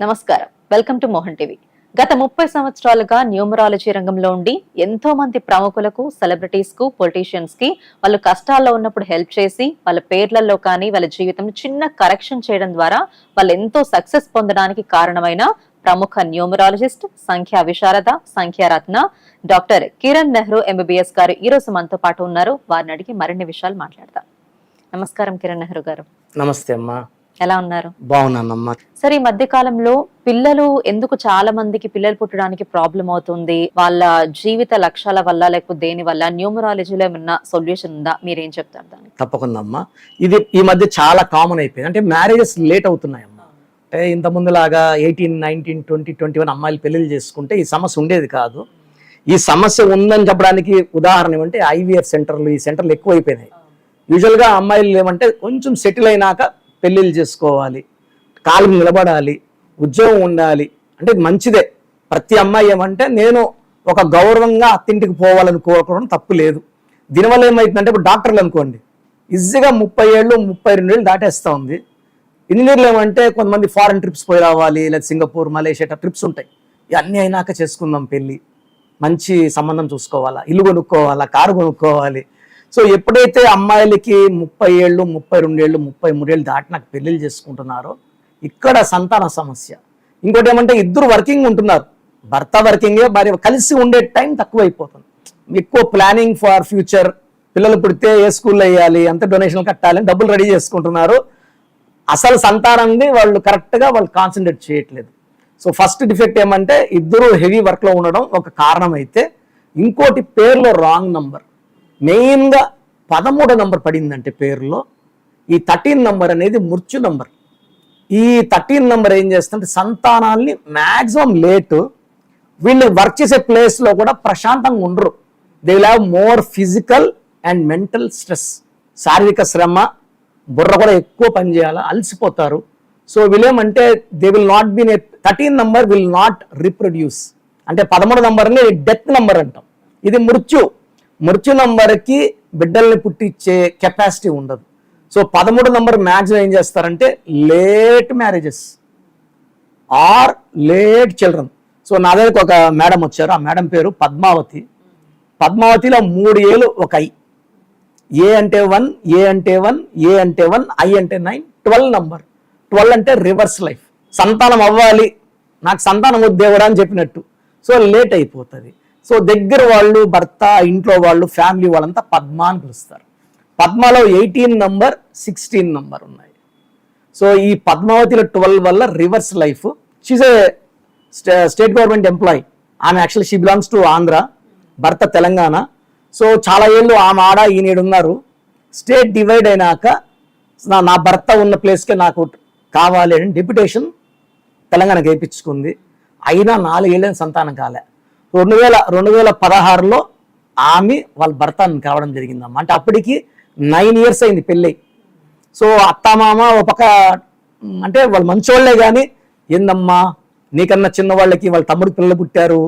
నమస్కారం. Welcome to Mohan TV. గత ముప్పై సంవత్సరాలుగా న్యూమరాలజీ రంగంలో ఉండి ఎంతో మంది ప్రముఖులకు సెలబ్రిటీస్కు పొలిటీషియన్స్కి వాళ్ళు కష్టాల్లో ఉన్నప్పుడు హెల్ప్ చేసి వాళ్ళ పేర్లలో కానీ వాళ్ళ జీవితం చిన్న కరెక్షన్ చేయడం ద్వారా వాళ్ళు ఎంతో సక్సెస్ పొందడానికి కారణమైన ప్రముఖ న్యూమరాలజిస్ట్ సంఖ్యా విశారద సంఖ్యారత్న డాక్టర్ కిరణ్ నెహ్రూ ఎంబీబీఎస్ గారు ఈ రోజు మనతో పాటు ఉన్నారు. వారిని అడిగి మరిన్ని విషయాలు మాట్లాడతాం నమస్కారం కిరణ్ నెహ్రూ గారు. నమస్తే అమ్మా. ఎలా ఉన్నారు? బాగున్నానమ్మా. సరే ఈ మధ్య కాలంలో పిల్లలు ఎందుకు చాలా మందికి పిల్లలు పుట్టడానికి ప్రాబ్లం అవుతుంది? వాళ్ళ జీవిత లక్ష్యాల వల్ల లేకపోతే దేని వల్ల? న్యూమరాలజీలో ఏమన్నా సొల్యూషన్ ఉందా? మీరేం చెప్తారు దానికి? తప్పకుండా అమ్మా ఇది ఈ మధ్య చాలా కామన్ అయిపోయింది. అంటే మ్యారేజెస్ లేట్ అవుతున్నాయమ్మా. అంటే ఇంత ముందులాగా eighteen nineteen twenty twenty one అమ్మాయిలు పెళ్ళిళ్ళు చేసుకుంటే ఈ సమస్య ఉండేది కాదు. ఈ సమస్య ఉందని చెప్పడానికి ఉదాహరణ ఏమంటే ఐవీఎఫ్ సెంటర్లు ఈ సెంటర్లు ఎక్కువైపోయినాయి. యూజువల్గా అమ్మాయిలు ఏమంటే కొంచెం సెటిల్ అయినాక పెళ్ళిళ్ళు చేసుకోవాలి కాలు నిలబడాలి ఉద్యోగం ఉండాలి అంటే మంచిదే. ప్రతి అమ్మాయి ఏమంటే నేను ఒక గౌరవంగా అత్తింటికి పోవాలని కోరుకోవడం తప్పు లేదు. దీనివల్ల ఏమైతుందంటే ఇప్పుడు డాక్టర్లు అనుకోండి ఈజీగా ముప్పై ఏళ్ళు ముప్పై రెండు ఏళ్ళు దాటేస్తూ ఉంది. ఇంజనీర్లు ఏమంటే కొంతమంది ఫారెన్ ట్రిప్స్ పోయి రావాలి లేదా సింగపూర్ మలేషియా ట్రిప్స్ ఉంటాయి. ఇవన్నీ అయినాక చేసుకుందాం పెళ్ళి. మంచి సంబంధం చూసుకోవాలా ఇల్లు కొనుక్కోవాలా కారు కొనుక్కోవాలి సో ఎప్పుడైతే అమ్మాయిలకి ముప్పై ఏళ్ళు ముప్పై రెండేళ్ళు ముప్పై మూడేళ్ళు దాటినాక పెళ్ళిళ్ళు చేసుకుంటున్నారో ఇక్కడ సంతాన సమస్య. ఇంకోటి ఏమంటే ఇద్దరు వర్కింగ్ ఉంటున్నారు. భర్త వర్కింగే భార్య కలిసి ఉండే టైం తక్కువైపోతుంది. ఎక్కువ ప్లానింగ్ ఫర్ ఫ్యూచర్ పిల్లలు పుడితే ఏ స్కూల్లో వేయాలి ఎంత డొనేషన్ కట్టాలి డబ్బులు రెడీ చేసుకుంటున్నారు. అసలు సంతానాన్ని వాళ్ళు కరెక్ట్గా వాళ్ళు కాన్సన్ట్రేట్ చేయట్లేదు. సో ఫస్ట్ డిఫెక్ట్ ఏమంటే ఇద్దరు హెవీ వర్క్లో ఉండడం ఒక కారణం అయితే ఇంకోటి పేర్లో రాంగ్ నంబర్. మెయిన్గా పదమూడో నంబర్ పడిందంటే పేరులో ఈ థర్టీన్ నంబర్ అనేది మృత్యు నంబర్. ఈ థర్టీన్ నంబర్ ఏం చేస్తుంటే సంతానాల్ని మ్యాక్సిమం లేటు వీళ్ళు వర్క్ చేసే ప్లేస్లో కూడా ప్రశాంతంగా ఉండరు. They will have more physical and mental stress శారీరక శ్రమ బుర్ర కూడా ఎక్కువ పనిచేయాలి అలసిపోతారు. So వీళ్ళేమంటే they will not been a thirteen number will not reproduce అంటే పదమూడు నంబర్ని డెత్ నంబర్ అంటాం. ఇది మృత్యు. మృత్యు నంబర్కి బిడ్డల్ని పుట్టించే కెపాసిటీ ఉండదు. సో పదమూడు నంబర్ మ్యాక్సిమం ఏం చేస్తారంటే late marriages or late children so నా దగ్గరకు ఒక మేడం వచ్చారు. ఆ మేడం పేరు పద్మావతి. పద్మావతిలో మూడు ఏళ్ళు ఒక ఐ. ఏ అంటే వన్ ఏ అంటే వన్ ఏ అంటే వన్ ఐ అంటే నైన్ ట్వెల్వ్ నంబర్ ట్వెల్వ్ అంటే రివర్స్ లైఫ్ సంతానం అవ్వాలి. నాకు సంతానం వద్దేవడా అని చెప్పినట్టు. సో లేట్ అయిపోతుంది. సో దగ్గర వాళ్ళు భర్త ఇంట్లో వాళ్ళు ఫ్యామిలీ వాళ్ళంతా పద్మ అని పిలుస్తారు. పద్మలో ఎయిటీన్ నంబర్ సిక్స్టీన్ నంబర్ ఉన్నాయి. సో ఈ పద్మావతిలో ట్వెల్వ్ వల్ల reverse life. She's a state government employee ఆమె actually she belongs to Andhra భర్త తెలంగాణ. సో చాలా ఏళ్ళు ఆమె ఆడ ఈయన ఉన్నారు. స్టేట్ డివైడ్ అయినాక నా నా భర్త ఉన్న ప్లేస్కే నాకు కావాలి అని డిప్యుటేషన్ తెలంగాణకి వేయించుకుంది. అయినా నాలుగేళ్ళని సంతానం కాలే. రెండు వేల రెండు వేల పదహారులో ఆమె వాళ్ళ భర్త కలవడం జరిగిందమ్మా. అంటే అప్పటికి నైన్ ఇయర్స్ అయింది పెళ్ళి. సో అత్తమామ ఒక పక్క అంటే వాళ్ళు మంచోళ్ళే కానీ ఏందమ్మా నీకన్నా చిన్న వాళ్ళకి వాళ్ళ తమ్ముడు పిల్లలు పుట్టారు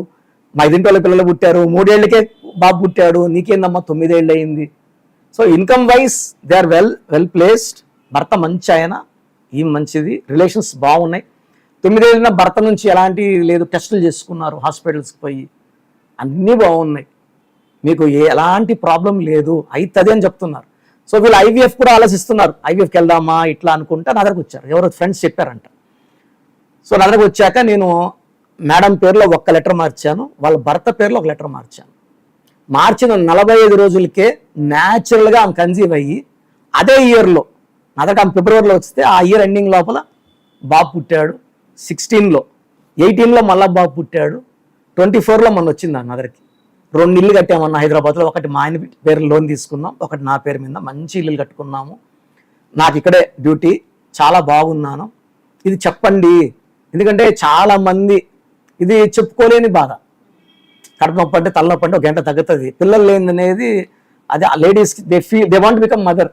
మా ఇదింటి వాళ్ళ పిల్లలు పుట్టారు మూడేళ్ళకే బాబు పుట్టాడు నీకేందమ్మా తొమ్మిదేళ్ళు అయింది so income wise they are well well placed భర్త మంచి ఆయన ఈ మంచిది రిలేషన్స్ బాగున్నాయి. తొమ్మిదేళ్ళ భర్త నుంచి ఎలాంటి లేదు టెస్టులు చేసుకున్నారు హాస్పిటల్స్కి పోయి. అన్నీ బాగున్నాయి. మీకు ఎలాంటి ప్రాబ్లం లేదు. అవుతుంది అని చెప్తున్నారు. సో వీళ్ళు ఐవీఎఫ్ కూడా ఆలోచిస్తున్నారు. ఐవీఎఫ్కి వెళ్దామా ఇట్లా అనుకుంటే నా దగ్గరకు వచ్చారు. ఎవరో ఫ్రెండ్స్ చెప్పారంట. సో నా దగ్గరకు వచ్చాక నేను మేడం పేరులో ఒక్క లెటర్ మార్చాను. వాళ్ళ భర్త పేరులో ఒక లెటర్ మార్చాను. మార్చిన నలభై ఐదు రోజులకే న్యాచురల్గా ఆమె కన్సీవ్ అయ్యి అదే ఇయర్లో నా దగ్గర ఆమె ఫిబ్రవరిలో వస్తే ఆ ఇయర్ ఎండింగ్ లోపల బాబు పుట్టాడు. సిక్స్టీన్లో ఎయిటీన్లో మళ్ళా బాబు పుట్టాడు. ట్వంటీ ఫోర్లో మొన్న వచ్చింది నా దగ్గరికి రెండు ఇల్లు కట్టామన్న హైదరాబాద్లో ఒకటి మా ఆయన పేరు లోన్ తీసుకున్నాం ఒకటి నా పేరు మీద. మంచి ఇల్లు కట్టుకున్నాము. నాకు ఇక్కడే డ్యూటీ చాలా బాగున్నాను. ఇది చెప్పండి. ఎందుకంటే చాలామంది ఇది చెప్పుకోలేని బాధ. కడుపు నొప్పి అంటే తలనొప్పి అంటే ఒక గంట తగ్గుతుంది. పిల్లలు లేనిదనేది అది ladies they feel they want become mother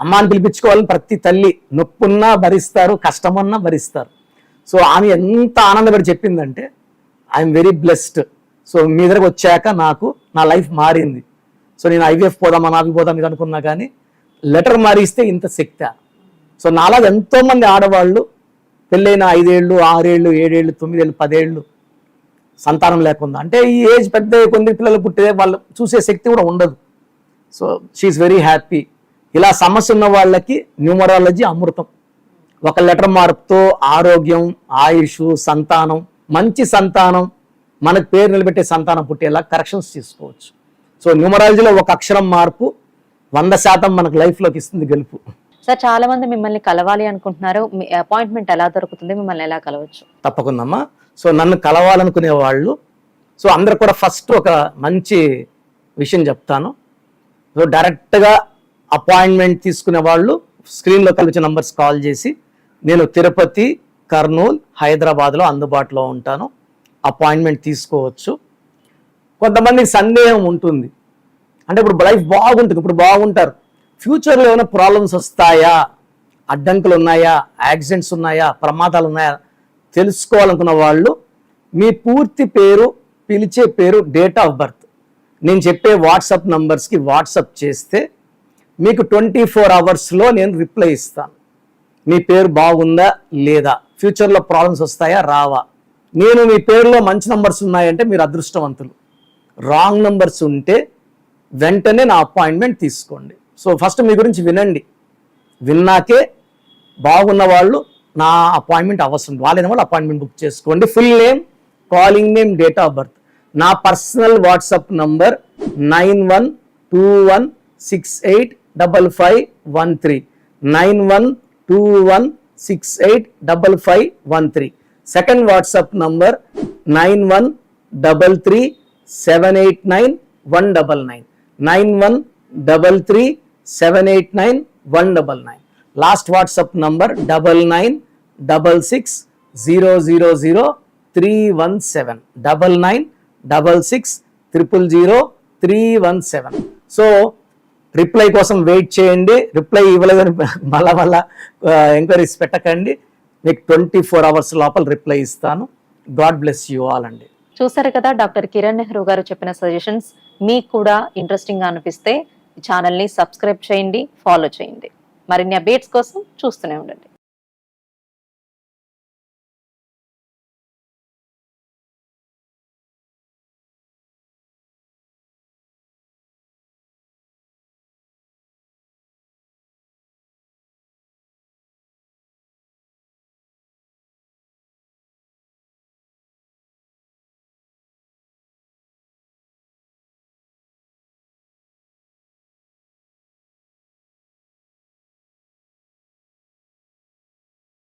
అమ్మాని పిలిపించుకోవాలని ప్రతి తల్లి నొప్పున్నా భరిస్తారు కష్టమన్నా భరిస్తారు. సో ఆమె ఎంత ఆనందపడి చెప్పిందంటే ఐఎమ్ వెరీ బ్లెస్డ్ సో మీ దగ్గరకు వచ్చాక నాకు నా లైఫ్ మారింది. సో నేను ఐవీఎఫ్ పోదామా నావి పోదాం ఇది అనుకున్నా కానీ లెటర్ మారిస్తే ఇంత శక్తి. సో నాలా ఎంతోమంది ఆడవాళ్ళు పెళ్ళైన ఐదేళ్ళు ఆరేళ్ళు ఏడేళ్ళు తొమ్మిదేళ్ళు పదేళ్ళు సంతానం లేకుండా అంటే ఈ ఏజ్ పెద్ద కొన్ని పిల్లలు పుట్టే వాళ్ళు చూసే శక్తి కూడా ఉండదు. సో షీఈస్ వెరీ హ్యాపీ ఇలా సమస్య ఉన్న వాళ్ళకి న్యూమరాలజీ అమృతం. ఒక లెటర్ మార్పుతో ఆరోగ్యం ఆయుష్ సంతానం మంచి సంతానం మనకు పేరు నిలబెట్టే సంతానం పుట్టేలా కరెక్షన్స్ తీసుకోవచ్చు. సో న్యూమరాలజీలో ఒక అక్షరం మార్పు వంద శాతం మనకు లైఫ్లోకి ఇస్తుంది గెలుపు. సార్ చాలా మంది మిమ్మల్ని కలవాలి అనుకుంటున్నారు. మీ అపాయింట్మెంట్ ఎలా దొరుకుతుంది? మిమ్మల్ని ఎలా కలవచ్చు? తప్పకుందమ్మా. సో నన్ను కలవాలనుకునే వాళ్ళు సో అందరు కూడా ఫస్ట్ ఒక మంచి విషయం చెప్తాను. సో డైరెక్ట్గా అపాయింట్మెంట్ తీసుకునే వాళ్ళు స్క్రీన్లో కలిసిన నంబర్స్ కాల్ చేసి నేను తిరుపతి కర్నూలు హైదరాబాద్లో అందుబాటులో ఉంటాను. అపాయింట్మెంట్ తీసుకోవచ్చు. కొంతమందికి సందేహం ఉంటుంది. అంటే ఇప్పుడు లైఫ్ బాగుంటుంది. ఇప్పుడు బాగుంటారు. ఫ్యూచర్లో ఏమైనా ప్రాబ్లమ్స్ వస్తాయా? అడ్డంకులు ఉన్నాయా? యాక్సిడెంట్స్ ఉన్నాయా? ప్రమాదాలు ఉన్నాయా? తెలుసుకోవాలనుకున్న వాళ్ళు మీ పూర్తి పేరు పిలిచే పేరు డేట్ ఆఫ్ బర్త్. నేను చెప్పే వాట్సాప్ నంబర్స్కి వాట్సాప్ చేస్తే మీకు ట్వంటీ ఫోర్ అవర్స్లో నేను రిప్లై ఇస్తాను. మీ పేరు బాగుందా లేదా? ఫ్యూచర్లో ప్రాబ్లమ్స్ వస్తాయా? రావా. నేను మీ పేరులో మంచి నంబర్స్ ఉన్నాయంటే మీరు అదృష్టవంతులు. రాంగ్ నంబర్స్ ఉంటే వెంటనే నా అపాయింట్మెంట్ తీసుకోండి. సో ఫస్ట్ మీ గురించి వినండి. విన్నాకే బాగున్న వాళ్ళు నా అపాయింట్మెంట్ అవసరం. వాళ్ళైన వాళ్ళు అపాయింట్మెంట్ బుక్ చేసుకోండి. Full name calling name date of birth నా personal WhatsApp number nine one two one six eight double five one three nine one two one six eight double five one three second WhatsApp number nine one double three seven eight nine one double nine nine one double three seven eight nine one double nine last WhatsApp number double nine double six zero zero zero three one seven double nine double six triple zero three one seven so reply కోసం wait చేయండి. Reply ఇవ్వలేదని మళ్ళా మళ్ళా enquiries పెట్టకండి. మీకు twenty four hours లోపల reply ఇస్తాను. God bless you all అండి. చూసారు కదా డాక్టర్ కిరణ్ నెహ్రూ గారు చెప్పిన సజెషన్స్. మీకు కూడా ఇంట్రెస్టింగ్గా అనిపిస్తే ఛానల్ని సబ్స్క్రైబ్ చేయండి ఫాలో చేయండి. మరిన్ని అప్డేట్స్ కోసం చూస్తూనే ఉండండి.